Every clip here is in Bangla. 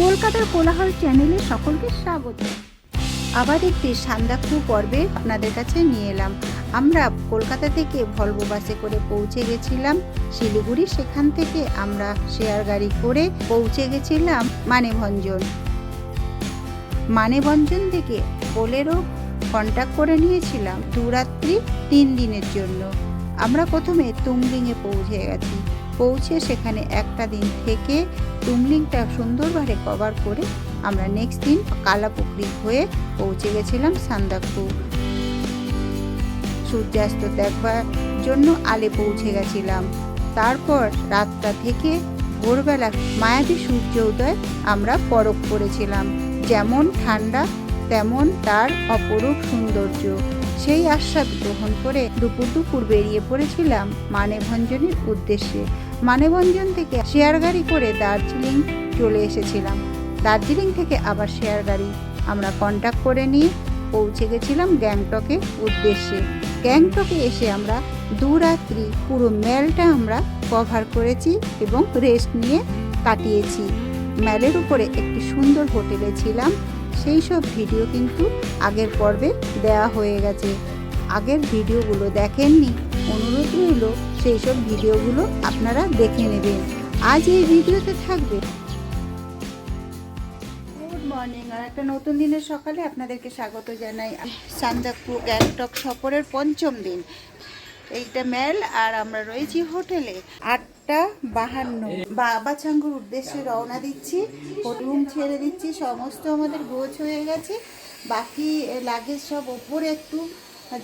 কলকাতার কোলাহল চ্যানেলে সকলকে স্বাগত। আবার একটি সান্দাকফু পর্বে আপনাদের কাছে নিয়ে এলাম। আমরা কলকাতা থেকে ভলভো বাসে করে পৌঁছে গেছিলাম। শিলিগুড়ি সেখান থেকে আমরা শেয়ার গাড়ি করে পৌঁছে গেছিলাম মানেভঞ্জন। মানেভঞ্জন থেকে বোলেরো কন্ট্যাক্ট করে নিয়েছিলাম দুরাত্রি তিন দিনের জন্য। আমরা প্রথমে তুমলিংয়ে পৌঁছে গেছি। পৌঁছে সেখানে একটা দিন থেকে তুমলিংটা সুন্দরভাবে কভার করে আমরা নেক্সট দিন কালাপুকুরি হয়ে পৌঁছে গেছিলাম সান্দাকপু। সূর্যাস্ত দেখবার জন্য আলে পৌঁছে গেছিলাম। তারপর রাতটা থেকে ভোরবেলা মায়াবী সূর্য উদয় আমরা পরখ করেছিলাম। যেমন ঠান্ডা, তেমন তার অপরূপ সৌন্দর্য। সেই আস্বাদ গ্রহণ করে দুপুর দুপুর বেরিয়ে পড়েছিলাম মানেভঞ্জনের উদ্দেশ্যে। মানেভঞ্জন থেকে শেয়ার গাড়ি করে দার্জিলিং চলে এসেছিলাম। দার্জিলিং থেকে আবার শেয়ার গাড়ি। আমরা কন্ট্যাক্ট করে নিয়ে পৌঁছে গেছিলাম গ্যাংটকের উদ্দেশ্যে। গ্যাংটকে এসে আমরা দু রাত্রি পুরো মেলটা আমরা কভার করেছি এবং রেস্ট নিয়ে কাটিয়েছি। মেলের উপরে একটি সুন্দর হোটেলে ছিলাম। সেই সব ভিডিও কিন্তু আগের পর্বে দেওয়া হয়ে গেছে। আগের ভিডিওগুলো দেখেননি, অনুরোধ রইল সেই সব ভিডিওগুলো আপনারা দেখে নেবেন। আজ এই ভিডিওতে থাকবে। গুড মর্নিং, আর একটা নতুন দিনের সকালে আপনাদেরকে স্বাগত জানাই। সান্দাকপু গ্যাংটক সফরের পঞ্চম দিন। এইটা মেল, আর আমরা রয়েছি হোটেলে। আটটা বাহান্ন। বাবা ছাঙ্গুর উদ্দেশ্যে রওনা দিচ্ছি রুম ছেড়ে দিচ্ছি, সমস্ত আমাদের গোছ হয়ে গেছে। বাকি লাগেজ সব ওপরে একটু,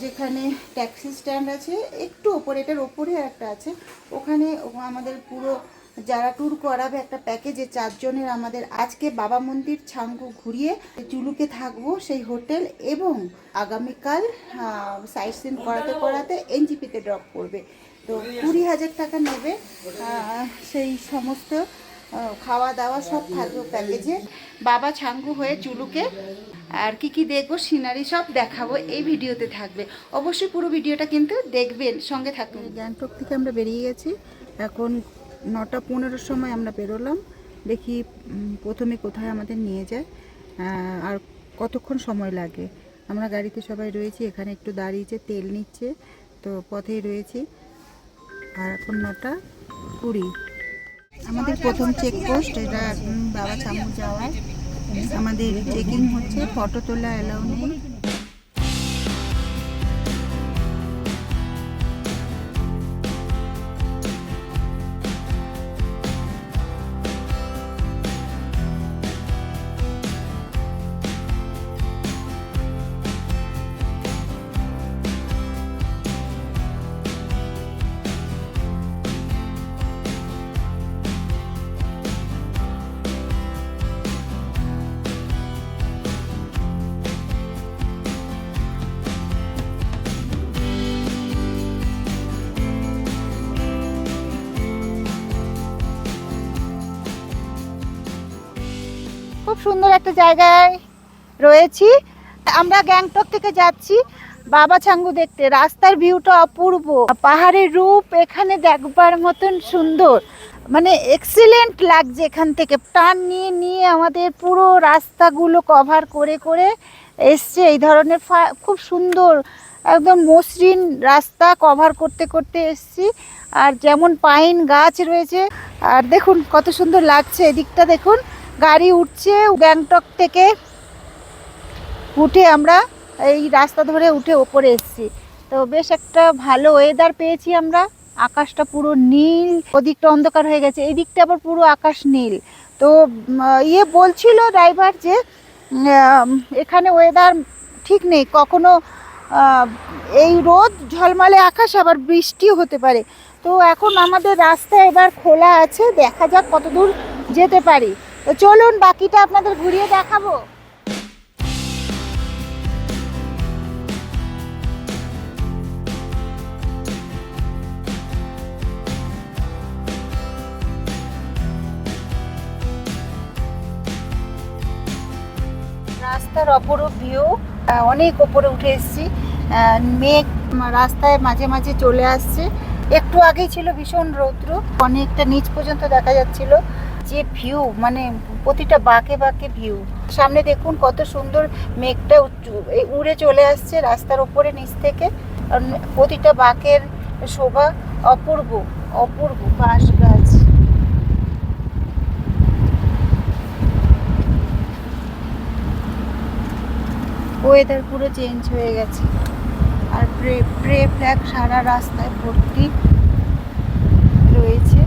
যেখানে ট্যাক্সি স্ট্যান্ড আছে, একটু ওপরে, এটার ওপরে একটা আছে। ওখানে আমাদের পুরো যারা ট্যুর করাবে একটা প্যাকেজে চারজনের আমাদের আজকে বাবা মন্দির ছাঙ্গু ঘুরিয়ে চুলুকে থাকব সেই হোটেল এবং আগামীকাল সাইট সিন করাতে করাতে এনজিপিতে ড্রপ করবে। তো কুড়ি হাজার টাকা নেবে। সেই সমস্ত খাওয়া দাওয়া সব থাকবে প্যাকেজে। বাবা ছাঙ্গু হয়ে চুলুকে। আর কি কি দেখব, সিনারি সব দেখাবো, এই ভিডিওতে থাকবে। অবশ্যই পুরো ভিডিওটা কিন্তু দেখবেন, সঙ্গে থাকবেন গ্যাংটক থেকে আমরা বেরিয়ে গেছি। এখন নটা পনেরোর সময় আমরা বেরোলাম। দেখি প্রথমে কোথায় আমাদের নিয়ে যায়। আর কতক্ষণ সময় লাগে? আমরা গাড়িতে সবাই রয়েছি, এখানে একটু দাঁড়িয়েছে তেল নিচ্ছে, তো পথেই রয়েছি। আর এখন নটা কুড়ি আমাদের প্রথম চেকপোস্ট এটা বাবা চামু যাওয়ায়। আমাদের চেকিং হচ্ছে ফটো তোলা অ্যালাউ নেই। সুন্দর একটা জায়গায় রয়েছি। আমরা গ্যাংটক থেকে যাচ্ছি, বাবা ছাঙ্গু দেখতে। রাস্তার ভিউটা অপূর্ব। পাহাড়ের রূপ এখানে দেখবার মতন সুন্দর। মানে এক্সিলেন্ট লাগছে এখান থেকে। টান নিয়ে নিয়ে আমাদের পুরো রাস্তাগুলো কভার করে করে এসছে এই ধরনের খুব সুন্দর, একদম মসৃণ রাস্তা কভার করতে করতে এসছি। আর যেমন পাইন গাছ রয়েছে। আর দেখুন কত সুন্দর লাগছে। এদিকটা দেখুন। গাড়ি উঠছে গ্যাংটক থেকে। উঠে আমরা এই রাস্তা ধরে উঠে ওপরে এসেছি। তো বেশ একটা ভালো ওয়েদার পেয়েছি আমরা। আকাশটা পুরো নীল, ওদিকটা অন্ধকার হয়ে গেছে। এই দিকটা আবার পুরো আকাশ নীল। তো ইয়ে বলছিল ড্রাইভার যে এখানে ওয়েদার ঠিক নেই। কখনো এই রোদ ঝলমলে আকাশ, আবার বৃষ্টিও হতে পারে। তো এখন আমাদের রাস্তা এবার খোলা আছে। দেখা যাক কতদূর যেতে পারি। তো চলুন, বাকিটা আপনাদের ঘুরিয়ে দেখাবো। রাস্তার অপরূপ ভিউ অনেক ওপরে উঠে এসেছি। মেঘ রাস্তায় মাঝে মাঝে চলে আসছে। একটু আগেই ছিল ভীষণ রৌদ্র, অনেকটা নিচ পর্যন্ত দেখা যাচ্ছিল। যে ভিউ মানে প্রতিটা বাঁকে বাঁকে ভিউ সামনে দেখুন কত সুন্দর মেঘটা উড়ে চলে আসছে রাস্তার ওপরে নিচ থেকে। প্রতিটা বাঁকের শোভা অপূর্ব অপূর্ব বাঁশ গাছ। ওয়েদার পুরো চেঞ্জ হয়ে গেছে। আর প্রে প্রে ফ্ল্যাগ সারা রাস্তায় ভর্তি রয়েছে।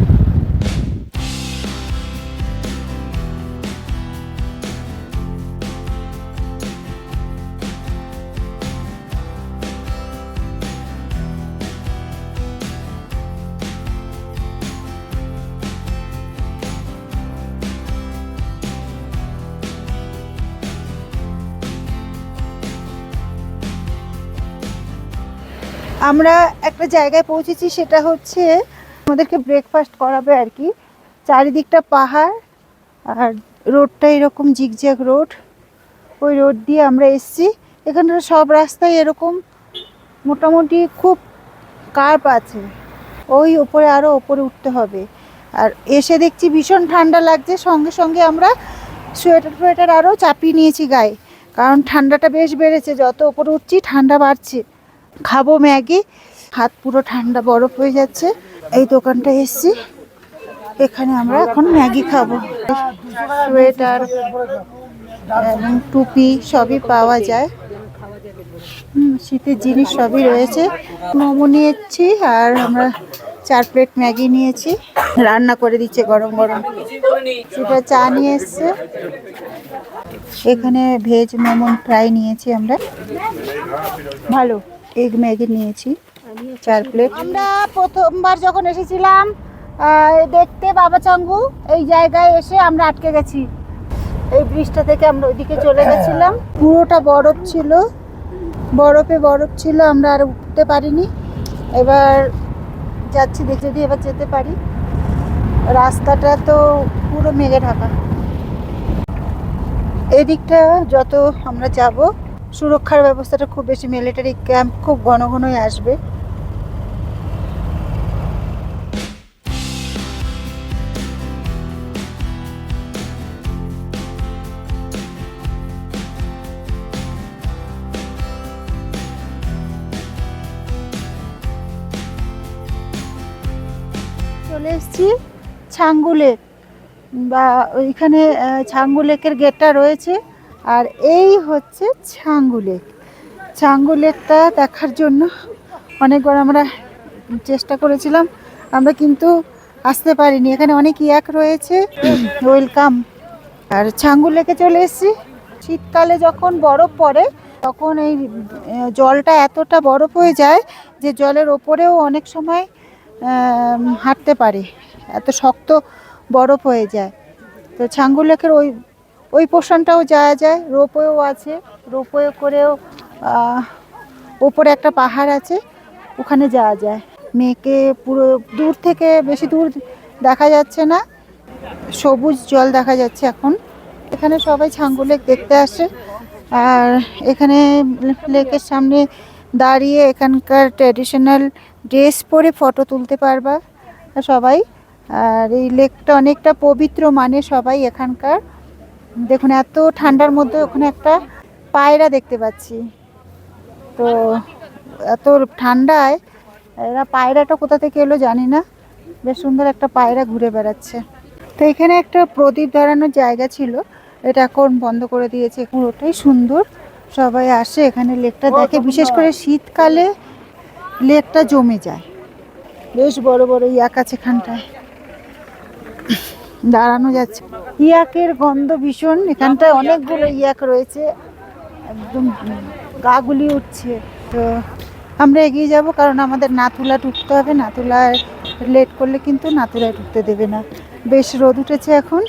আমরা একটা জায়গায় পৌঁছেছি, সেটা হচ্ছে আমাদেরকে ব্রেকফাস্ট করাবে আর কি। চারিদিকটা পাহাড় আর রোডটা এরকম জিগজ্যাগ রোড। ওই রোড দিয়ে আমরা এসছি। এখানকার সব রাস্তায় এরকম মোটামুটি খুব কার্প আছে। ওই ওপরে আরও ওপরে উঠতে হবে। আর এসে দেখছি ভীষণ ঠান্ডা লাগছে। সঙ্গে সঙ্গে আমরা সোয়েটার ফোয়েটার আরও চাপিয়ে নিয়েছি গায়ে। কারণ ঠান্ডাটা বেশ বেড়েছে। যত ওপরে উঠছি, ঠান্ডা বাড়ছে। খাব ম্যাগি। হাত পুরো ঠান্ডা বরফ হয়ে যাচ্ছে। এই দোকানটা এসছি। এখানে আমরা এখন ম্যাগি খাব। সোয়েটার এবং টুপি সবই পাওয়া যায়। শীতের জিনিস সবই রয়েছে। মোমো নিয়েছি আর আমরা চার প্লেট ম্যাগি নিয়েছি। রান্না করে দিচ্ছে গরম গরম। সেটা চা নিয়ে এসছে। এখানে ভেজ মোমো ফ্রাই নিয়েছি আমরা। ভালো। এগ ম্যাগি নিয়েছি চার প্লেট। আমরা প্রথমবার যখন এসেছিলাম দেখতে বাবা চাঙ্গু এই জায়গায় এসে আমরা আটকে গেছি। এই ব্রিজটা থেকে আমরা ওইদিকে চলে গেছিলাম। পুরোটা বরফ ছিল। বরফে বরফ ছিল আমরা আর উঠতে পারিনি। এবার যাচ্ছি দেখে যদি এবার যেতে পারি। রাস্তাটা তো পুরো মেঘে ঢাকা। এদিকটা যত আমরা যাব সুরক্ষার ব্যবস্থাটা খুব বেশি মিলিটারি ক্যাম্প খুব ঘন ঘনই আসবে। চলে এসেছি ছাঙ্গু লেক, বা ওইখানে ছাঙ্গু লেকের গেটটা রয়েছে। আর এই হচ্ছে ছাঙ্গু লেক। ছাঙ্গু লেকটা দেখার জন্য অনেকবার আমরা চেষ্টা করেছিলাম, আমরা কিন্তু আসতে পারিনি। এখানে অনেক ইয়াক রয়েছে। ওয়েলকাম। আর ছাঙ্গু লেকে চলে এসেছি। শীতকালে যখন বরফ পড়ে, তখন এই জলটা এতটা বরফ হয়ে যায় যে জলের ওপরেও অনেক সময় হাঁটতে পারে। এত শক্ত বরফ হয়ে যায়। তো ছাঙ্গু লেকের ওই ওই পোর্শনটাও যাওয়া যায়। রোপওয়েও আছে রোপওয়ে করেও ওপরে একটা পাহাড় আছে, ওখানে যাওয়া যায়। মেয়েকে পুরো দূর থেকে বেশি দূর দেখা যাচ্ছে না। সবুজ জল দেখা যাচ্ছে এখন। এখানে সবাই ছাঙ্গু লেক দেখতে আসে। আর এখানে লেকের সামনে দাঁড়িয়ে এখানকার ট্র্যাডিশনাল ড্রেস পরে ফটো তুলতে পারবা সবাই। আর এই লেকটা অনেকটা পবিত্র মানে সবাই এখানকার। দেখুন এত ঠান্ডার মধ্যে ওখানে একটা পায়রা দেখতে পাচ্ছি। তো এত ঠান্ডায় এরা পায়রাটা কোথা থেকে এলো জানি না। বেশ সুন্দর একটা পায়রা ঘুরে বেড়াচ্ছে। তো এখানে একটা প্রদীপ ধরানোর জায়গা ছিল। এটা এখন বন্ধ করে দিয়েছে। পুরোটাই সুন্দর। সবাই আসে এখানে লেকটা দেখে। বিশেষ করে শীতকালে লেকটা জমে যায়। বেশ বড় বড় ইয়াক আছে এখানটায়। দাঁড়ানো যাচ্ছে। ইয়াকের গন্ধ ভীষণ। এখানটায় অনেকগুলো ইয়াক রয়েছে। একদম গা গুলি উঠছে। তো আমরা এগিয়ে যাব কারণ আমাদের নাথুলা ঢুকতে হবে। নাতুলায় লেট করলে কিন্তু নাতুলায় ঢুকতে দেবে না। বেশ রোদ উঠেছে এখন।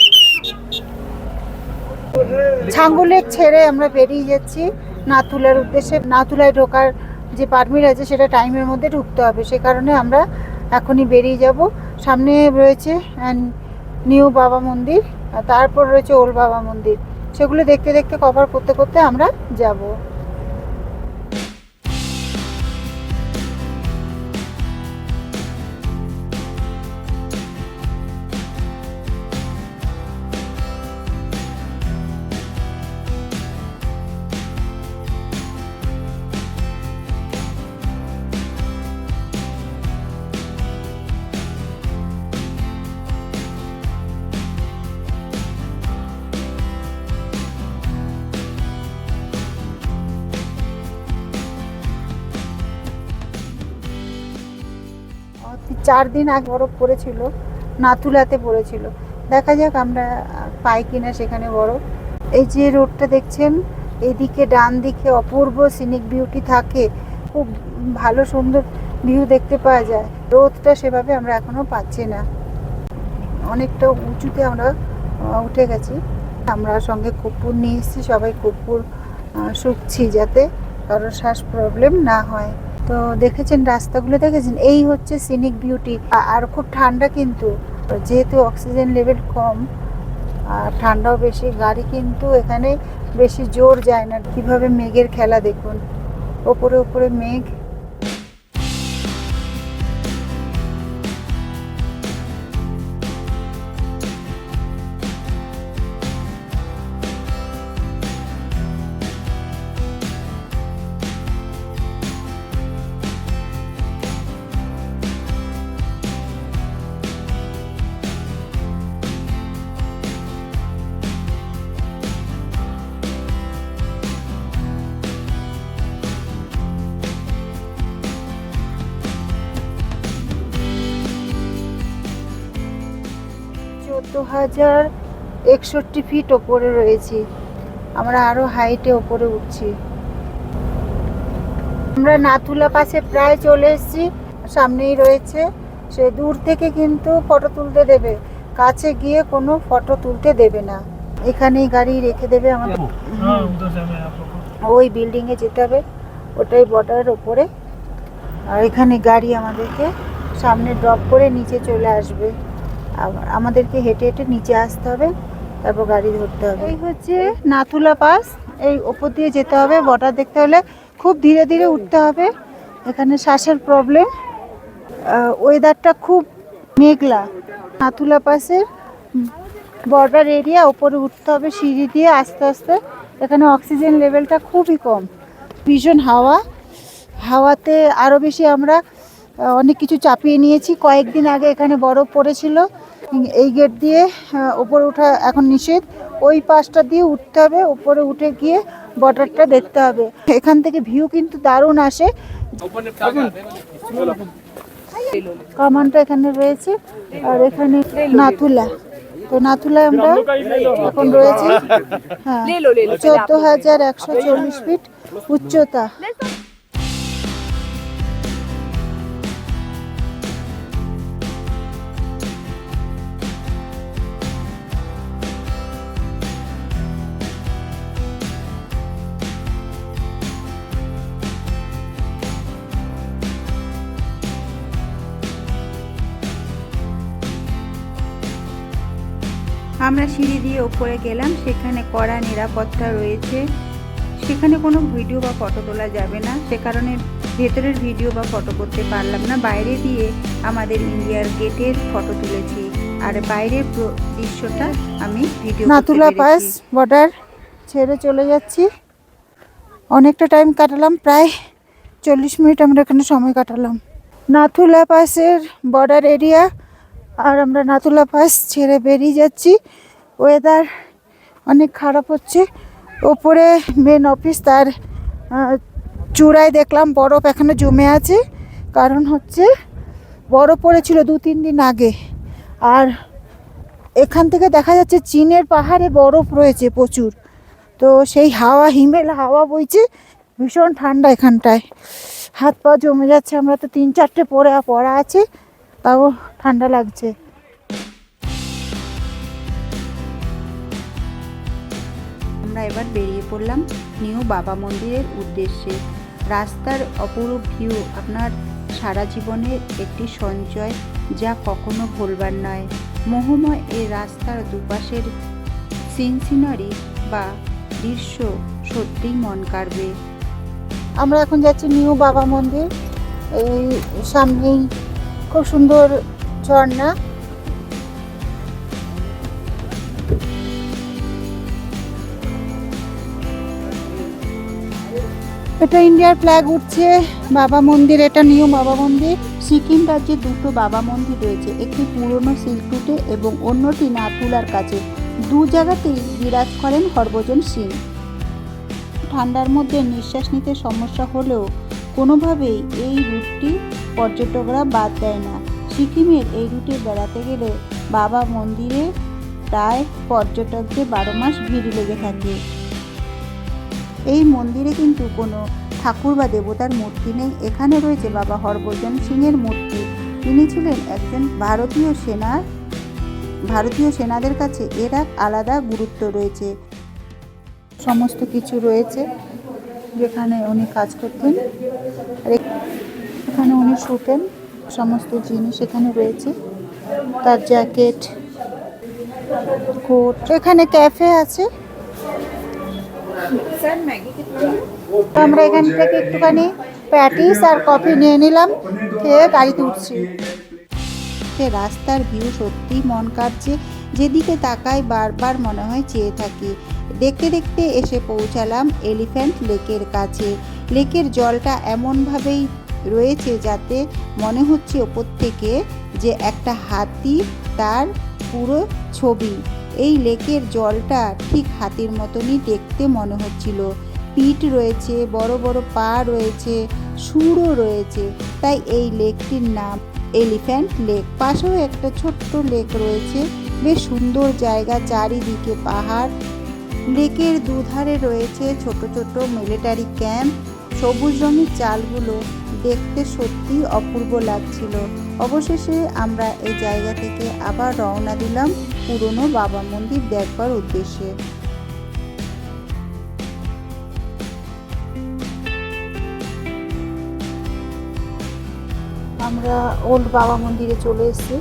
ছাঙ্গু লেক ছেড়ে আমরা বেরিয়ে যাচ্ছি। নাথুলার উদ্দেশ্যে নাথুলায় ঢোকার যে পারমিট আছে সেটা টাইমের মধ্যে ঢুকতে হবে। সে কারণে আমরা এখনই বেরিয়ে যাব। সামনে রয়েছে আহ, নিউ বাবা মন্দির, আর তারপর রয়েছে ওল্ড বাবা মন্দির। সেগুলো দেখতে দেখতে কভার করতে করতে আমরা যাব। চার দিন আগে বরফ পড়েছিল, নাথুলাতে পড়েছিল। দেখা যাক আমরা পাই কিনা সেখানে বরফ। এই যে রোডটা দেখছেন, এদিকে ডান দিকে অপূর্ব সিনিক বিউটি থাকে। খুব ভালো সুন্দর ভিউ দেখতে পাওয়া যায়। রোদটা সেভাবে আমরা এখনও পাচ্ছি না। অনেকটা উঁচুতে আমরা উঠে গেছি। আমরা সঙ্গে কর্পূর নিয়ে এসেছি, সবাই কর্পূর শুকছি যাতে কারোর শ্বাস প্রবলেম না হয়। তো দেখেছেন রাস্তাগুলো দেখেছেন? এই হচ্ছে সিনিক বিউটি আর খুব ঠান্ডা কিন্তু। যেহেতু অক্সিজেন লেভেল কম, আর ঠান্ডাও বেশি, গাড়ি কিন্তু এখানে বেশি জোর যায় না। কীভাবে মেঘের খেলা দেখুন? ওপরে ওপরে মেঘ। হাজার একষট্টি ফিট ওপরে রয়েছি। আমরা আরও হাইটে ওপরে উঠছি। আমরা নাথুলা পাশে প্রায় চলে এসেছি। সামনেই রয়েছে। সে দূর থেকে কিন্তু ফটো তুলতে দেবে। কাছে গিয়ে কোনো ফটো তুলতে দেবে না। এখানেই গাড়ি রেখে দেবে আমাদের ওই বিল্ডিংয়ে যেতে হবে। ওটাই বর্ডারের ওপরে। আর এখানে গাড়ি আমাদেরকে সামনে ড্রপ করে নিচে চলে আসবে। আমাদেরকে হেঁটে হেঁটে নিচে আসতে হবে, তারপর গাড়ি ধরতে হবে। এই হচ্ছে নাথুলা পাস, এই ওপর দিয়ে যেতে হবে, বর্ডার দেখতে হলে খুব ধীরে ধীরে উঠতে হবে। এখানে শ্বাসের প্রবলেম ওয়েদারটা খুব মেঘলা। নাথুলা পাসের বর্ডার এরিয়া ওপরে উঠতে হবে, সিঁড়ি দিয়ে আস্তে আস্তে। এখানে অক্সিজেন লেভেলটা খুবই কম। ভীষণ হাওয়া। হাওয়াতে আরও বেশি আমরা অনেক কিছু চাপিয়ে নিয়েছি। কয়েকদিন আগে এখানে বরফ পড়েছিল। এই গেট দিয়ে ওপরে ওঠা এখন নিষেধ। ওই পাশটা দিয়ে উঠতে হবে উপরে উঠে গিয়ে বর্ডারটা দেখতে হবে। এখান থেকে ভিউ কিন্তু দারুণ আসে। কামানটা এখানে রয়েছে আর এখানে নাথুলা। তো নাথুলায় আমরা এখন রয়েছে। হ্যাঁ চোদ্দ হাজার একশো চল্লিশ ফিট উচ্চতা। আমরা সিঁড়ি দিয়ে ওপরে গেলাম সেখানে কড়া নিরাপত্তা রয়েছে। সেখানে কোনো ভিডিও বা ফটো তোলা যাবে না। সে কারণে ভেতরের ভিডিও বা ফটো করতে পারলাম না। বাইরে দিয়ে আমাদের ইন্ডিয়ার গেটের ফটো তুলেছি। আর বাইরের দৃশ্যটা আমি ভিডিও নাতুলা পাস বর্ডার ছেড়ে চলে যাচ্ছি। অনেকটা টাইম কাটালাম প্রায় চল্লিশ মিনিট আমরা এখানে সময় কাটালাম। নাথুলা পাসের বর্ডার এরিয়া আর আমরা নাতুলা পাস ছেড়ে বেরিয়ে যাচ্ছি। ওয়েদার অনেক খারাপ হচ্ছে। ওপরে মেন অফিস তার চূড়ায় দেখলাম বরফ এখনও জমে আছে। কারণ হচ্ছে বরফ পড়েছিল দু, তিন দিন আগে। আর এখান থেকে দেখা যাচ্ছে চীনের পাহাড়ে বরফ রয়েছে প্রচুর। তো সেই হাওয়া, হিমেল হাওয়া বইছে। ভীষণ ঠান্ডা এখানটায়। হাত পা জমে যাচ্ছে। আমরা তো তিন, চারটে পরে পড়া আছে। তাও ঠান্ডা লাগছে। আমরা এবার বেরিয়ে পড়লাম নিউ বাবা মন্দিরের উদ্দেশ্যে। রাস্তার অপরূপ ভিউ আপনার সারা জীবনের একটি সঞ্চয় যা কখনো ভুলবার নয়। মোহময় এই রাস্তার দুপাশের সিন সিনারি বা দৃশ্য সত্যিই মন কাড়বে। আমরা এখন যাচ্ছি নিউ বাবা মন্দির। এই সামনেই খুব সুন্দর ঝর্ণা। এটা ইন্ডিয়ার ফ্ল্যাগ উঠছে, বাবা মন্দির, এটা নিউ বাবা মন্দির। সিকিম রাজ্যে দুটো বাবা মন্দির রয়েছে, একটি পুরনো সিল্ক রুটে এবং অন্যটি নাতুলার কাছে। দু জায়গাতেই বিরাজ করেন হরভজন সিং। ঠান্ডার মধ্যে নিঃশ্বাস নিতে সমস্যা হলেও কোনোভাবেই এই রুটটি পর্যটকরা বাদ দেয় না। সিকিমের এই রুটে বেড়াতে গেলে বাবা মন্দিরে প্রায় পর্যটকদের বারো মাস ভিড় লেগে থাকে। এই মন্দিরে কিন্তু কোনো ঠাকুর বা দেবতার মূর্তি নেই। এখানে রয়েছে বাবা হরভজন সিংয়ের মূর্তি। তিনি ছিলেন একজন ভারতীয় সেনার, ভারতীয় সেনাদের কাছে এর এক আলাদা গুরুত্ব রয়েছে। সমস্ত কিছু রয়েছে যেখানে উনি কাজ করতেন। এখানে শুতেন সমস্ত জিনিস এখানে রয়েছে। তার জ্যাকেট, কোট, এখানে ক্যাফে আছে। আমরা এখান থেকে একটুখানি প্যাটিস আর কফি নিয়ে নিলাম, খেয়ে গাড়িতে উঠছি। রাস্তার ভিউ সত্যি মন কাটছে যেদিকে তাকাই বারবার মনে হয় চেয়ে থাকি। দেখতে দেখতে এসে পৌঁছালাম এলিফ্যান্ট লেকের কাছে। লেকের জলটা এমনভাবেই রয়েছে যাতে মনে হচ্ছে ওপর থেকে যে একটা হাতি তার পুরো ছবি। এই লেকের জলটা ঠিক হাতির মতনই দেখতে মনে হচ্ছিল। পিঠ রয়েছে, বড় বড় পা রয়েছে, সুরও রয়েছে। তাই এই লেকটির নাম এলিফ্যান্ট লেক। পাশেও একটা ছোট্ট লেক রয়েছে। বেশ সুন্দর জায়গা, চারিদিকে পাহাড়। লেকের দুধারে রয়েছে ছোট ছোট মিলিটারি ক্যাম্প, সবুজ রঙের চালগুলো। দেখতে সত্যি অপূর্ব লাগছিল। অবশেষে আমরা এই জায়গা থেকে আবার রওনা দিলাম পুরনো বাবা মন্দির দেখবার উদ্দেশ্যে। আমরা ওল্ড বাবা মন্দিরে চলে এসেছি।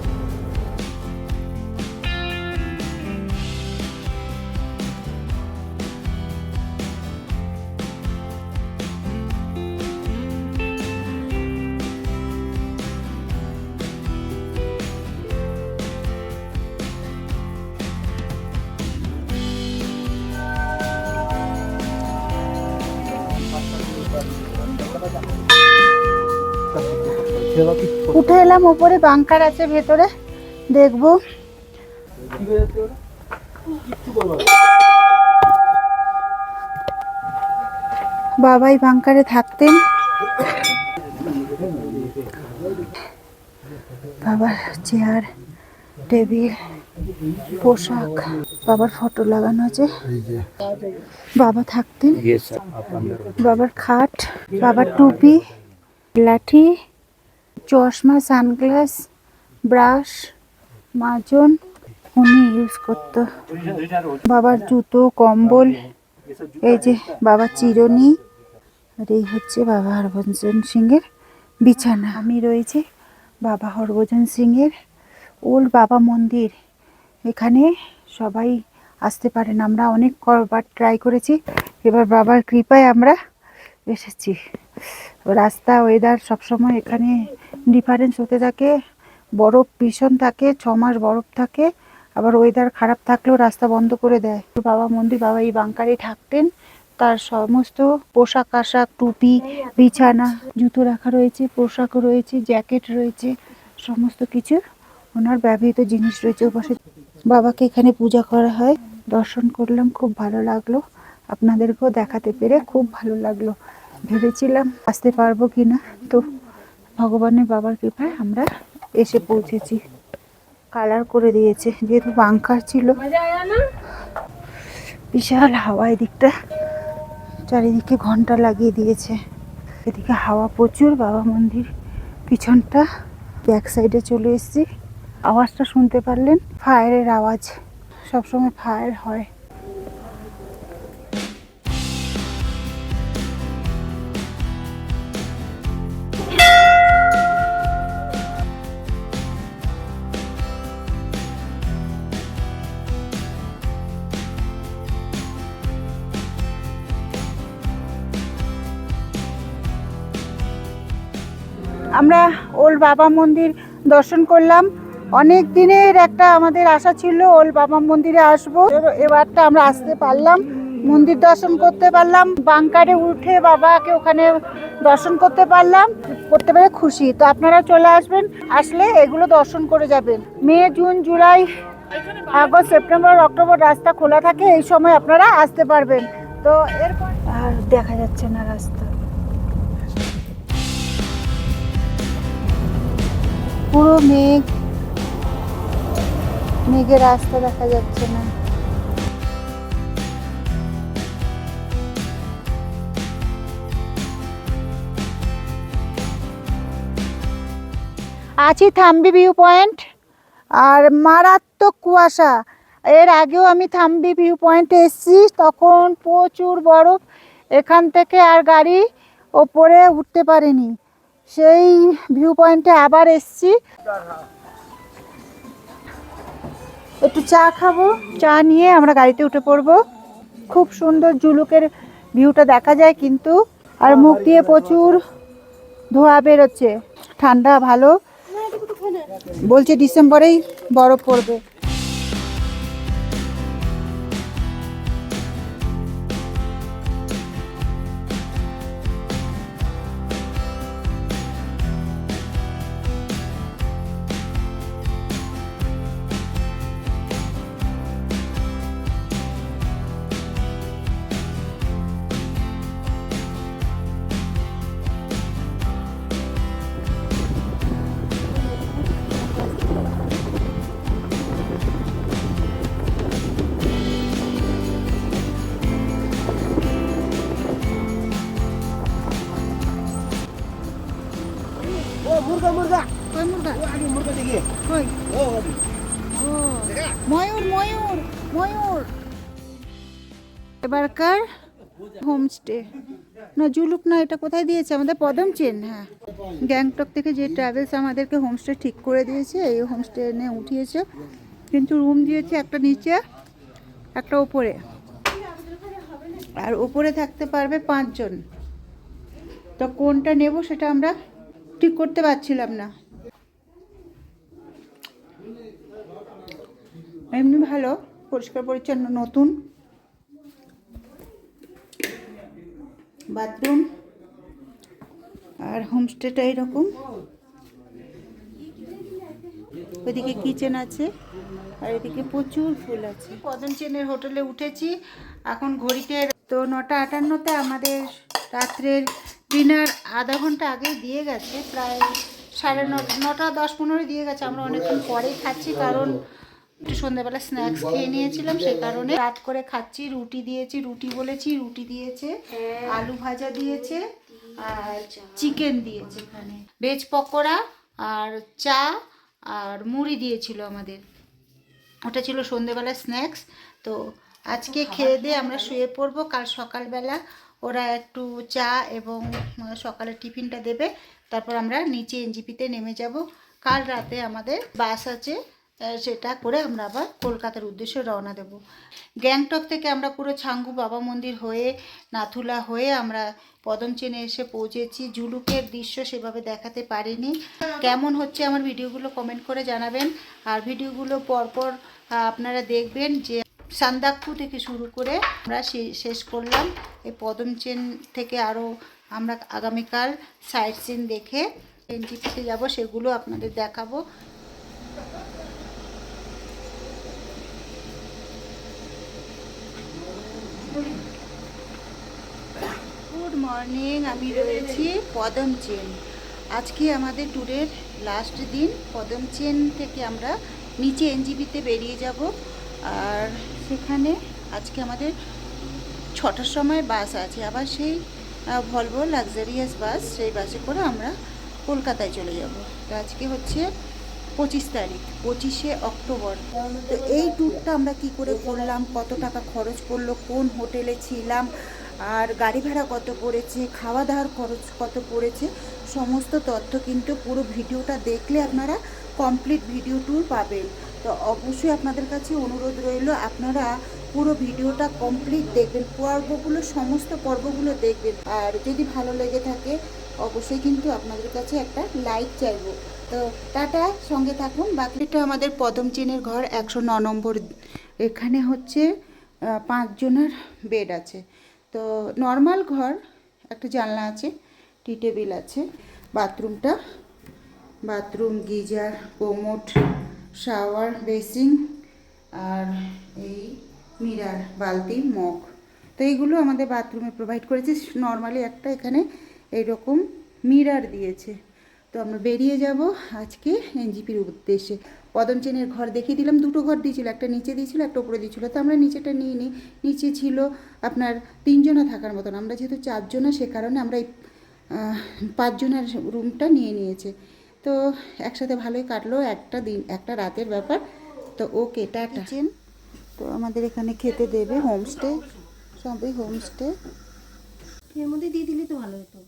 উঠে এলাম ওপরে বাংকার আছে ভেতরে দেখব। বাবাই বাংকারে থাকতেন। বাবার চেয়ার টেবিল পোশাক বাবার ফটো লাগানো আছে। বাবা থাকতেন। বাবার খাট বাবার টুপি লাঠি। চশমা, সানগ্লাস, ব্রাশ, মাজন উনি ইউজ করতো। বাবার জুতো, কম্বল, এই যে বাবার চিরুনি, আর এই হচ্ছে বাবা হরভজন সিংয়ের বিছানা। আমি রয়েছে বাবা হরভজন সিংয়ের ওল্ড বাবা মন্দির। এখানে সবাই আসতে পারেন। আমরা অনেক কবার ট্রাই করেছি। এবার বাবার কৃপায় আমরা এসেছি। রাস্তা ওয়েদার সবসময় এখানে ডিফারেন্স হতে থাকে। বরফ ভীষণ থাকে, ছ মাস বরফ থাকে, আবার ওয়েদার খারাপ থাকলেও রাস্তা বন্ধ করে দেয়। বাবা মন্দির, বাবা এই বাংকারে থাকতেন, তার সমস্ত পোশাক আশাক, টুপি, বিছানা, জুতো রাখা রয়েছে, পোশাকও রয়েছে জ্যাকেট রয়েছে, সমস্ত কিছু ওনার ব্যবহৃত জিনিস রয়েছে ওপাশে। বাবাকে এখানে পূজা করা হয়। দর্শন করলাম, খুব ভালো লাগল। আপনাদেরকেও দেখাতে পেরে খুব ভালো লাগল। ভেবেছিলাম আসতে পারব কি না তো ভগবানের বাবার কৃপায় আমরা এসে পৌঁছেছি। কালার করে দিয়েছে, যেহেতু বাংকার ছিল। বিশাল হাওয়া এদিকটা। চারিদিকে ঘণ্টা লাগিয়ে দিয়েছে। এদিকে হাওয়া প্রচুর, বাবা মন্দির পিছনটা ব্যাক সাইডে চলে এসেছি। আওয়াজটা শুনতে পারলেন? ফায়ারের আওয়াজ। সবসময় ফায়ার হয়। বাবা মন্দির দর্শন করলাম। অনেক দিনের একটা আমাদের আশা ছিল, ওল বাবা মন্দিরে আসব। এব- এবারটা আমরা আসতে পারলাম, মন্দির দর্শন করতে পারলাম। বাংকারে উঠে বাবাকে ওখানে দর্শন করতে পারলাম, করতে পেরে খুশি। তো আপনারা চলে আসবেন, আসলে এগুলো দর্শন করে যাবেন। মে, June, July, August, September, October রাস্তা খোলা থাকে, এই সময় আপনারা আসতে পারবেন। তো এরপর আর দেখা যাচ্ছে না রাস্তা। পুরো মেঘ, মেঘের রাস্তা দেখা যাচ্ছে না। আছি থাম্বি ভিউ পয়েন্ট আর মারাত্মক কুয়াশা। এর আগেও আমি থাম্বি ভিউ পয়েন্টে এসেছি, তখন প্রচুর বরফ। এখান থেকে আর গাড়ি ওপরে উঠতে পারেনি। সেই ভিউ পয়েন্টে আবার এসছি। একটু চা খাব, চা নিয়ে আমরা গাড়িতে উঠে পড়ব। খুব সুন্দর জুলুকের ভিউটা দেখা যায় কিন্তু, আর মুখ দিয়ে প্রচুর ধোয়া বেরোচ্ছে। ঠান্ডা ভালো। বলছে ডিসেম্বরেই বরফ পড়বে। এবারকার হোমস্টে। না, জুলুক না, এটা কোথায় দিয়েছে? আমাদের পদম চেন হ্যাঁ। গ্যাংটক থেকে যে ট্রাভেলস আমাদেরকে হোমস্টে ঠিক করে দিয়েছে, এই হোমস্টে এনে উঠিয়েছে। কিন্তু রুম দিয়েছে একটা নিচে, একটা ওপরে। আর ওপরে থাকতে পারবে পাঁচজন। তো কোনটা নেব সেটা আমরা ঠিক করতে পারছিলাম না। এমনি ভালো পরিষ্কার পরিচ্ছন্ন নতুন। বাথরুম আর হোমস্টেটা এরকম। ওইদিকে কিচেন আছে আর এদিকে প্রচুর ফুল আছে। পদন চেনের হোটেলে উঠেছি এখন ঘড়িতে তো নটা আটান্নতে আমাদের রাত্রের ডিনার আধা ঘণ্টা আগেই দিয়ে গেছে প্রায় সাড়ে নটা দশ পনেরো দিয়ে গেছে আমরা অনেকক্ষণ পরেই খাচ্ছি কারণ একটু সন্ধ্যাবেলা স্ন্যাক্স খেয়ে নিয়েছিলাম সেই কারণে রাত করে খাচ্ছি। রুটি দিয়েছি রুটি বলেছি রুটি দিয়েছে আলু ভাজা দিয়েছে আর চিকেন দিয়েছে এখানে। ভেজ পকোড়া আর চা আর মুড়ি দিয়েছিল আমাদের। ওটা ছিল সন্ধেবেলা স্ন্যাক্স তো আজকে খেয়ে দিয়ে আমরা শুয়ে পড়ব। কাল সকালবেলা ওরা একটু চা এবং আহ, সকালের টিফিনটা দেবে। তারপর আমরা নিচে এনজিপিতে নেমে যাব। কাল রাতে আমাদের বাস আছে সেটা করে আমরা আবার কলকাতার উদ্দেশ্যে রওনা দেব। গ্যাংটক থেকে আমরা পুরো ছাঙ্গু বাবা মন্দির হয়ে, নাথুলা হয়ে আমরা পদম চেনে এসে পৌঁছেছি। জুলুকের দৃশ্য সেভাবে দেখাতে পারিনি। কেমন হচ্ছে আমার ভিডিওগুলো কমেন্ট করে জানাবেন। আর ভিডিওগুলো পরপর আপনারা দেখবেন যে সান্দাকফু থেকে শুরু করে আমরা শেষ করলাম। এই পদম চেন থেকে আরও আমরা আগামীকাল সাইট সিন দেখে এনজিপিতে যাব, সেগুলো আপনাদের দেখাবো গুড মর্নিং আমি রয়েছি পদম চেন। আজকে আমাদের ট্যুরের লাস্ট দিন, পদম চেন থেকে আমরা নিচে এনজিবিতে বেরিয়ে যাব। আর সেখানে আজকে আমাদের ছটার সময় বাস আছে। আবার সেই ভলভো লাক্সারিয়াস বাস সেই বাসে করে আমরা কলকাতায় চলে যাব। তো আজকে হচ্ছে পঁচিশ তারিখ, পঁচিশে অক্টোবর। তো এই ট্যুরটা আমরা কি করে করলাম? কত টাকা খরচ করল? কোন হোটেলে ছিলাম? আর গাড়ি ভাড়া কত পড়েছে, খাওয়া দাওয়ার খরচ কত পড়েছে, সমস্ত তথ্য কিন্তু পুরো ভিডিওটা দেখলে আপনারা কমপ্লিট ভিডিও ট্যুর পাবেন। তো অবশ্যই আপনাদের কাছে অনুরোধ রইল, আপনারা পুরো ভিডিওটা কমপ্লিট দেখবেন, পর্বগুলো, সমস্ত পর্বগুলো দেখবেন। আর যদি ভালো লেগে থাকে, অবশ্যই কিন্তু আপনাদের কাছে একটা লাইক চাইব। তো টাটা, সঙ্গে থাকুন। বাকিটা আমাদের পদম চেনের ঘর, একশো নম্বর। এখানে হচ্ছে পাঁচজনের বেড আছে। তো নর্মাল ঘর, একটা জানলা আছে টি টেবিল আছে বাথরুমটা bathroom geyser commode shower basin আর এই মিরার বালতি, মগ। তো এইগুলো আমাদের বাথরুমে প্রোভাইড করেছে। নর্মালি একটা এখানে এইরকম মিরার দিয়েছে। তো আমরা বেরিয়ে যাব আজকে এনজিপির উদ্দেশ্যে। পদম চেনের ঘর দেখিয়ে দিলাম। দুটো ঘর দিয়েছিল একটা নিচে দিয়েছিল একটা উপরে দিয়েছিল। তো আমরা নিচেটা নিয়ে নিই নিচে ছিল আপনার তিনজনা থাকার মতন। আমরা যেহেতু চারজনা সে কারণে আমরা এই পাঁচজনের রুমটা নিয়ে নিয়েছে। তো একসাথে ভালোই কাটলো। একটা দিন একটা রাতের ব্যাপার। তো ওকে টাটা। তো আমাদের এখানে খেতে দেবে হোমস্টে। সবই হোমস্টে। এর মধ্যে দিয়ে দিলে তো ভালো হতো।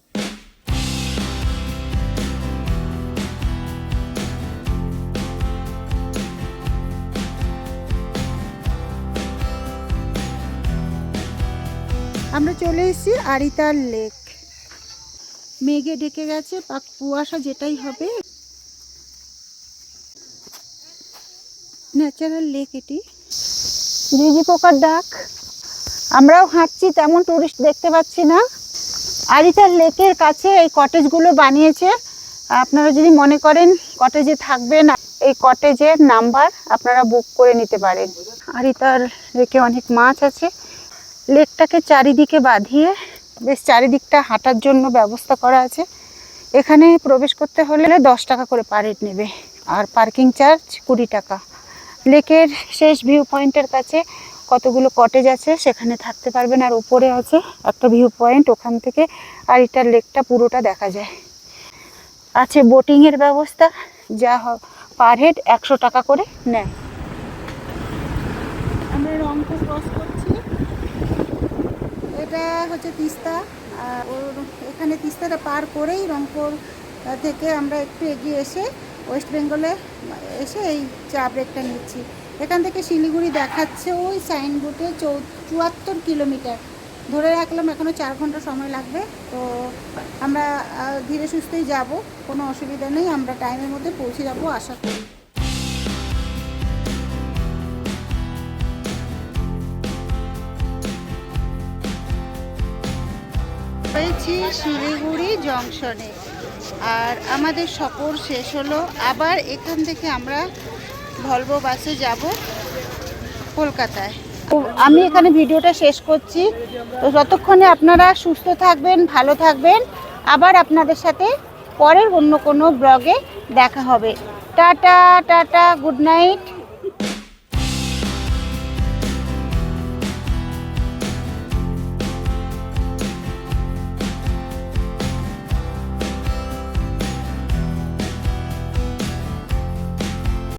আমরা চলে এসেছি আরিতার লেক। মেঘে ঢেকে গেছে পাক কুয়াশা যেটাই হবে। ন্যাচারাল লেক এটি। ঝিঝি পোকার ডাক। আমরাও হাঁটছি, তেমন টুরিস্ট দেখতে পাচ্ছি না। আরিতার লেকের কাছে এই কটেজগুলো বানিয়েছে। আপনারা যদি মনে করেন কটেজে থাকবেন, এই কটেজের নাম্বার আপনারা বুক করে নিতে পারেন। আরিতার লেকে অনেক মাছ আছে। লেকটাকে চারিদিকে বাঁধিয়ে বেশ চারিদিকটা হাঁটার জন্য ব্যবস্থা করা আছে। এখানে প্রবেশ করতে হলে দশ টাকা করে পার হেড নেবে আর পার্কিং চার্জ কুড়ি টাকা। লেকের শেষ ভিউ পয়েন্টের কাছে কতগুলো কটেজ আছে সেখানে থাকতে পারবেন আর উপরে আছে একটা ভিউ পয়েন্ট ওখান থেকে আর এটার লেকটা পুরোটা দেখা যায়। আছে বোটিংয়ের ব্যবস্থা, যা পার হেড একশো টাকা করে নেয়। আমরা রংপুর ক্রস এটা হচ্ছে তিস্তা এখানে তিস্তাটা পার করেই রংপুর থেকে আমরা একটু এগিয়ে এসে ওয়েস্ট বেঙ্গলে এসে এই চা ব্রেকটা নিচ্ছি। এখান থেকে শিলিগুড়ি দেখাচ্ছে ওই সাইনবোর্ডে চৌ চুয়াত্তর কিলোমিটার। ধরে রাখলাম এখনও চার ঘণ্টা সময় লাগবে, তো আমরা ধীরে সুস্থেই যাব, কোনো অসুবিধা নেই, আমরা টাইমের মধ্যে পৌঁছে যাব, আশা করি। হয়েছি শিলিগুড়ি জংশনে। আর আমাদের সফর শেষ হলো। আবার এখান থেকে আমরা ভলভো বাসে যাব কলকাতায়। আমি এখানে ভিডিওটা শেষ করছি। তো যতক্ষণে আপনারা সুস্থ থাকবেন, ভালো থাকবেন। আবার আপনাদের সাথে পরের অন্য কোনো ব্লগে দেখা হবে। Tata tata, good night.